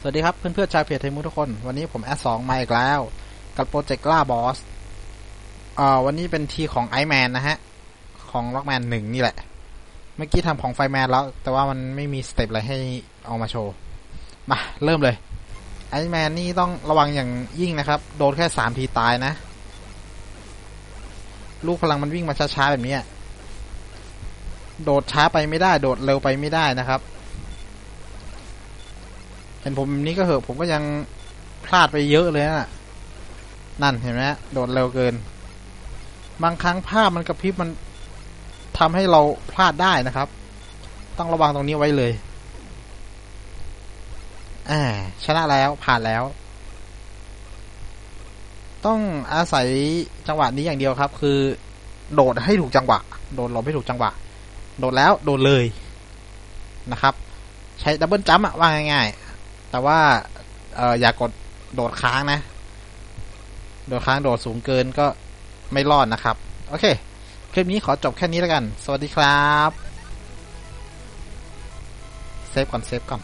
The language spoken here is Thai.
สวัสดีครับเพื่อนๆชาวเพจไทยมุทุกคน วันนี้ผมแอดสองมาอีกแล้ว กับโปรเจกต์ล่าบอสอ่อวันนี้เป็นทีของไอแมนนะฮะ ของล็อกแมนหนึ่งนี่แหละ เมื่อกี้ทำของไฟแมนแล้ว แต่ว่ามันไม่มีสเต็ปอะไรให้เอามาโชว์ มา เริ่มเลยไอแมนนี่ต้องระวังอย่างยิ่งนะครับ โดนแค่สามทีตายนะ ลูกพลังมันวิ่งมาช้าๆแบบนี้โดดช้าไปไม่ได้ โดดเร็วไปไม่ได้นะครับ ห็นผมนี้ก็เหอะผมก็ยังพลาดไปเยอะเลยนะนั่นเห็นไหมโดดเร็วเกิน บางครั้งภาพมันกระพริบมันทำให้เราพลาดได้นะครับ ต้องระวังตรงนี้ไว้เลยอ่าชนะแล้วผ่านแล้ว ต้องอาศัยจังหวะนี้อย่างเดียวครับ คือ โดดให้ถูกจังหวะ โดดหลบให้ถูกจังหวะ โดดแล้วโดดเลยนะครับ ใช้ดับเบิลจัมป์อะว่าง่ายๆ แต่ว่าเอออย่ากดโดดค้างนะ โดดค้างโดดสูงเกินก็ไม่รอดนะครับ โอเค คลิปนี้ขอจบแค่นี้แล้วกัน สวัสดีครับ เซฟก่อน เซฟก่อน